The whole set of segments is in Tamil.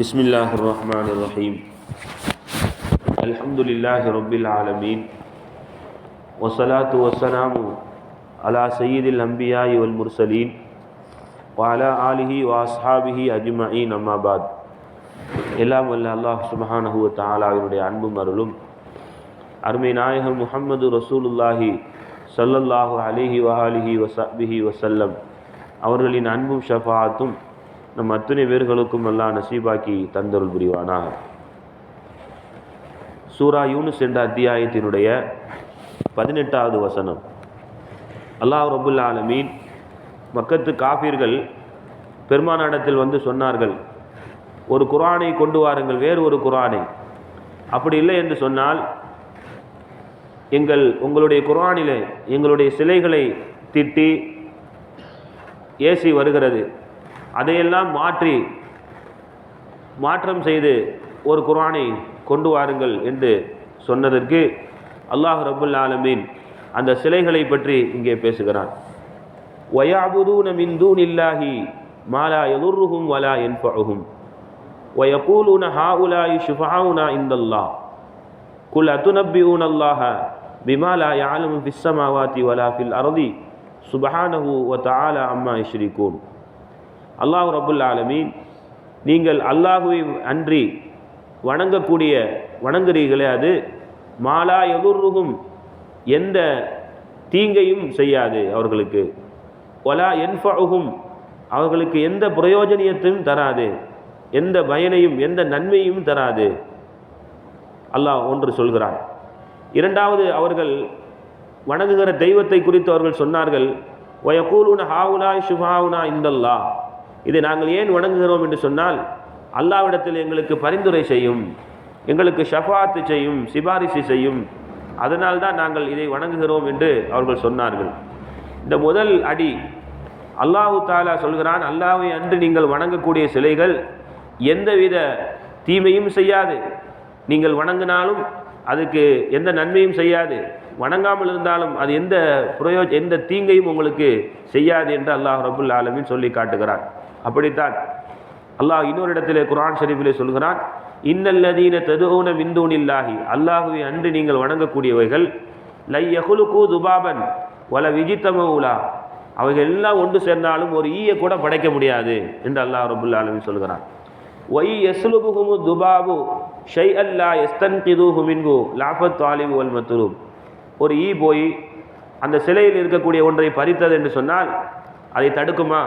بسم الله الرحمن الرحيم الحمد لله رب العالمين والصلاة والسلام على سيد الأنبياء والمرسلين وعلى آله وأصحابه أجمعين أما بعد எல்லாம் வல்ல அல்லாஹ் சுபஹானஹு வ தஆலாவினுடைய அன்பும் அருளும் அருமை நாயகம் முஹம்மது ரசூலுல்லாஹி ஸல்லல்லாஹு அலைஹி வஆலிஹி வஸஹ்பிஹி வஸல்லம் அவர்களின் அன்பும் ஷஃபாத்தும் நம் அத்துணை பேர்களுக்கும் எல்லாம் நசீபாக்கி தந்தருள் புரிவானாக. சூரா யூனுஸ் என்ற அத்தியாயத்தினுடைய பதினெட்டாவது வசனம். அல்லாஹ் ரபுல் ஆலமீன் மக்கத்து காபீர்கள் பெருமானிடத்தில் வந்து சொன்னார்கள் ஒரு குரானை கொண்டு வாருங்கள் வேறு ஒரு குரானை. அப்படி இல்லை என்று சொன்னால் எங்கள் உங்களுடைய குரானிலே எங்களுடைய சிலைகளை திட்டி ஏசி வருகிறது. அதையெல்லாம் மாற்றி மாற்றம் செய்து ஒரு குரானை கொண்டு வாருங்கள் என்று சொன்னதற்கு அல்லாஹ் ரபுல் ஆலமீன் அந்த சிலைகளை பற்றி இங்கே பேசுகிறான். ஒயாபுதூன மின்தூன் இல்லாஹி மாலா எதுர்ஹும் வலா என் என்பகும் ஒயகூலுன ஹாவுலாயி ஷுஃபாவுனா இந்தல்லா குல் அதுநப்பியூன் அல்லாஹ பிமாலா யாலும் பிஸ்ஸமாவாத்தி வலா ஃபில் அருதி. சுபஹானஹு வ தாலா அம்மா இஷ்ரிகூன் அல்லாஹ் ரபுல் ஆலமீன் நீங்கள் அல்லாஹுவை அன்றி வணங்கக்கூடிய வணங்குறீர்களே அது மாலா எதுர்ருகும் எந்த தீங்கையும் செய்யாது அவர்களுக்கு. ஒலா என்ஃபுகும் அவர்களுக்கு எந்த பிரயோஜனியத்தையும் தராது எந்த பயனையும் எந்த நன்மையும் தராது. அல்லாஹ் ஒன்று சொல்கிறான். இரண்டாவது அவர்கள் வணங்குகிற தெய்வத்தை குறித்து அவர்கள் சொன்னார்கள் ஒயக்கூலுன ஹாவுனா ஷுஹாவுனா இந்தல்லா இதை நாங்கள் ஏன் வணங்குகிறோம் என்று சொன்னால் அல்லாவிடத்தில் எங்களுக்கு பரிந்துரை செய்யும் எங்களுக்கு ஷஃபாத்து செய்யும் சிபாரிசு செய்யும். அதனால் தான் நாங்கள் இதை வணங்குகிறோம் என்று அவர்கள் சொன்னார்கள். இந்த முதல் அடி அல்லாஹு தாலா சொல்கிறான் அல்லாவை அன்று நீங்கள் வணங்கக்கூடிய சிலைகள் எந்தவித தீமையும் செய்யாது. நீங்கள் வணங்கினாலும் அதுக்கு எந்த நன்மையும் செய்யாது. வணங்காமல் இருந்தாலும் அது எந்த பிரயோஜ எந்த தீங்கையும் உங்களுக்கு செய்யாது என்று அல்லாஹ் ரபுல் ஆலமின் சொல்லி காட்டுகிறான். அப்படித்தான். அல்லாஹ் இன்னொரு இடத்திலே குரான் ஷரீஃபிலே சொல்கிறான் இன்னல்லதீன ததுஊன மிந்தூனில்லாஹி அல்லாஹுவை அன்று நீங்கள் வணங்கக்கூடியவைகள் லை யகுலுக்கு துபாபன் வல விஜித்தமவுலா அவைகள் எல்லாம் ஒன்று சேர்ந்தாலும் ஒரு ஈய கூட படைக்க முடியாது என்று அல்லாஹ் ரபுல் ஆலமின் சொல்கிறான். ஒய் எஸ்லுபுகுமு துபாபு ஷை அல்லா எஸ்தன் கிதுஹு மின்கு லாஃபத் தாலிபு வல் ஒரு ஈ போய் அந்த சிலையில் இருக்கக்கூடிய ஒன்றை பறித்தது என்று சொன்னால் அதை தடுக்குமா?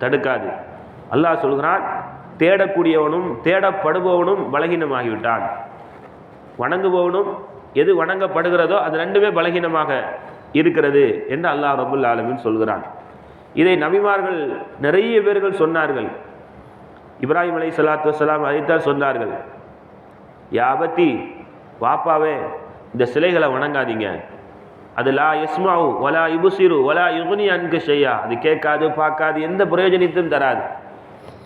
தடுக்காது. அல்லாஹ் சொல்கிறான் தேடக்கூடியவனும் தேடப்படுபவனும் பலகீனமாகிவிட்டான். வணங்குபவனும் எது வணங்கப்படுகிறதோ அது ரெண்டுமே பலகீனமாக இருக்கிறது என்று அல்லாஹ் ரபுல் ஆலமின் சொல்கிறான். இதை நபிமார்கள் நிறைய பேர்கள் சொன்னார்கள். இப்ராஹிம் அலை சலாத்து வலாம் அதைத்தான் சொன்னார்கள். யாபத்தி பாப்பாவே இந்த சிலைகளை வணங்காதீங்க. அது லா இஸ்மாவு ஒலா இபுசிரு ஒலா யுகுனி அன்கு செய்யா அது கேட்காது பார்க்காது எந்த பிரயோஜனத்தையும் தராது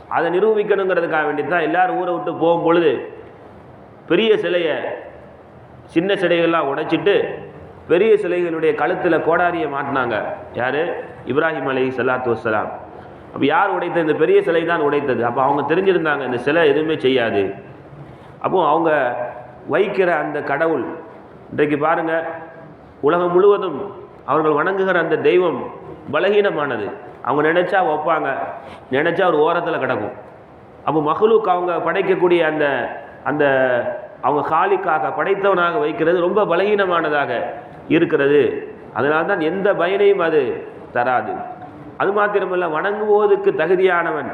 அதை நிரூபிக்கணுங்கிறதுக்காக வேண்டி தான் எல்லோரும் ஊரை விட்டு போகும் பொழுது பெரிய சிலையை சின்ன சிலைகள்லாம் உடைச்சிட்டு பெரிய சிலைகளுடைய கழுத்தில் கோடாரியை மாட்டினாங்க யார் இப்ராஹிம் அலி சலாத்து வசலாம் அப்போ யார் உடைத்தது இந்த பெரிய சிலை தான் உடைத்தது அப்போ அவங்க தெரிஞ்சிருந்தாங்க இந்த சிலை எதுவுமே செய்யாது அப்போ அவங்க வைக்கிற அந்த கடவுள் இன்றைக்கு பாருங்கள் உலகம் முழுவதும் அவர்கள் வணங்குகிற அந்த தெய்வம் பலகீனமானது. அவங்க நினச்சா வைப்பாங்க. நினச்சா ஒரு ஓரத்தில் கிடக்கும். அப்போ மகளுக்கு அவங்க படைக்கக்கூடிய அந்த அந்த அவங்க காலிக்காக படைத்தவனாக வைக்கிறது ரொம்ப பலகீனமானதாக இருக்கிறது. அதனால தான் எந்த பயனையும் அது தராது. அது மாத்திரமல்ல வணங்குவதற்கு தகுதியானவன்.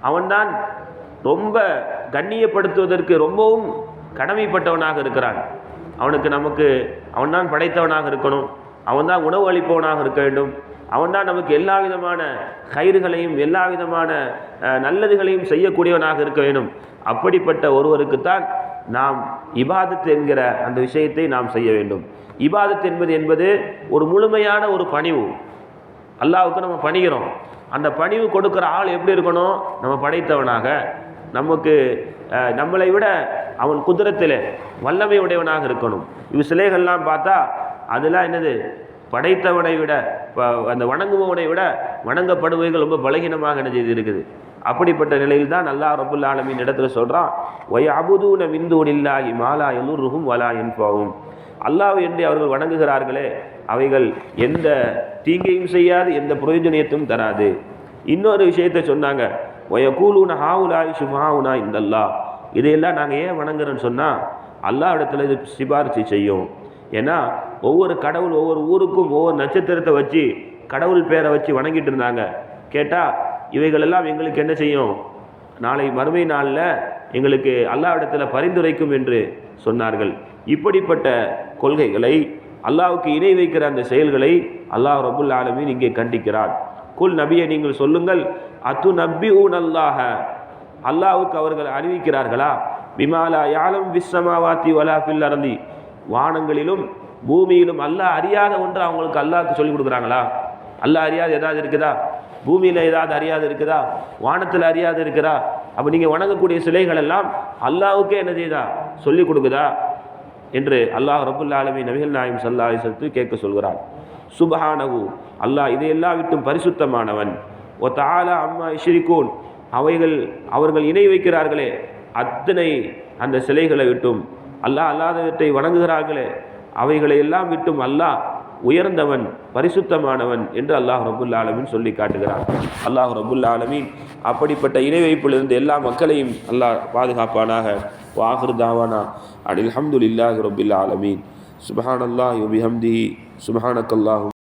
அவன்தான் ரொம்ப கண்ணியப்படுத்துவதற்கு ரொம்பவும் கடமைப்பட்டவனாக இருக்கிறான். அவனுக்கு நமக்கு அவன்தான் படைத்தவனாக இருக்கணும். அவன்தான் உணவு அளிப்பவனாக இருக்க வேண்டும். அவன்தான் நமக்கு எல்லா விதமான கயிறுகளையும் எல்லா விதமான நல்லதுகளையும் செய்யக்கூடியவனாக இருக்க வேண்டும். அப்படிப்பட்ட ஒருவருக்குத்தான் நாம் இபாதத் என்கிற அந்த விஷயத்தை நாம் செய்ய வேண்டும். இபாதத் என்பது என்பது ஒரு முழுமையான ஒரு பணிவு. அல்லாவுக்கு நம்ம பணிகிறோம். அந்த பணிவு கொடுக்குற ஆள் எப்படி இருக்கணும்? நம்ம படைத்தவனாக. நமக்கு நம்மளை விட அவன் குதிரத்தில் வல்லமை உடையவனாக இருக்கணும். இவ் சிலைகள்லாம் பார்த்தா அதெல்லாம் என்னது? படைத்தவனை விட ப- அந்த வணங்குபவனை விட வணங்கப்படுவைகள் ரொம்ப பலகீனமாக என்ன செய்து இருக்குது? அப்படிப்பட்ட நிலையில் தான் நல்லா ரபுல் ஆலமின் இடத்துல சொல்கிறான் ஒய் அபுதூன மிந்தூனில்லாஹி மாலா எலுருகும் வலா என்பாவும் அல்லாஹ் என்று அவர்கள் வணங்குகிறார்களே அவைகள் எந்த தீங்கையும் செய்யாது எந்த பிரயோஜனத்தையும் தராது. இன்னொரு விஷயத்தை சொன்னாங்க ஒயகூலூன ஹாவுலாய் சுஃபாவுனா இந்தல்லா இதையெல்லாம் நாங்கள் ஏன் வணங்குறோன்னு சொன்னால் அல்லாஹ் இடத்துல இது சிபாரிசு செய்யும். ஏன்னா ஒவ்வொரு கடவுள் ஒவ்வொரு ஊருக்கும் ஒவ்வொரு நட்சத்திரத்தை வச்சு கடவுள் பேரை வச்சு வணங்கிட்டு இருந்தாங்க. கேட்டால் இவைகளெல்லாம் எங்களுக்கு என்ன செய்யும்? நாளை மறுமை நாளில் எங்களுக்கு அல்லாவிடத்தில் பரிந்துரைக்கும் என்று சொன்னார்கள். இப்படிப்பட்ட கொள்கைகளை அல்லாவுக்கு இணை வைக்கிற அந்த செயல்களை அல்லாஹ் ரபுல் ஆலமீன் இங்கே கண்டிக்கிறார். குல் நபியை நீங்கள் சொல்லுங்கள் அத்து நபி ஊன் அல்லாஹ அல்லாவுக்கு அவர்கள் அறிவிக்கிறார்களா? பிமாலா யாலம் விஸ்வமாவாத்தி வலாஃபில் அரந்தி வானங்களிலும் பூமியிலும் அல்லாஹ் அறியாத ஒன்று அவங்களுக்கு அல்லாவுக்கு சொல்லிக் கொடுக்குறாங்களா? அல்லாஹ் அறியாத ஏதாவது இருக்குதா? பூமியில் ஏதாவது அறியாது இருக்குதா? வானத்தில் அறியாது இருக்குதா? அப்போ நீங்கள் வணங்கக்கூடிய சிலைகள் எல்லாம் அல்லாவுக்கே என்ன செய்யுதா சொல்லிக் கொடுக்குதா? என்று அல்லாஹ் ரபுல்லா ஆலமி நபிகள் நாயம் சல்லா அலிசத்து கேட்க சொல்கிறார் சுபஹானகு அல்லாஹ் இதையெல்லாம் விட்டும் பரிசுத்தமானவன். ஒ தாலா அம்மா இஷ்ரிகோன் அவைகள் அவர்கள் இணை வைக்கிறார்களே அத்தனை அந்த சிலைகளை விட்டும். அல்லாஹ் அல்லாதவற்றை வணங்குகிறார்களே அவைகளை எல்லாம் விட்டும் அல்லாஹ் உயர்ந்தவன் பரிசுத்தமானவன் என்று அல்லாஹ் ரபுல் ஆலமின் சொல்லி காட்டுகிறான். அல்லாஹ் ரபுல் ஆலமீன் அப்படிப்பட்ட இணை வைப்பிலிருந்து எல்லா மக்களையும் அல்லாஹ் பாதுகாப்பானாக. வாஹிர் தாவானா. அல்லஹம்துல் இல்லாஹ் ரபுல் ஆலமீன். சுபஹானல்லாஹி வபிஹம்திஹி. சுபஹானக்கல்லாஹும்.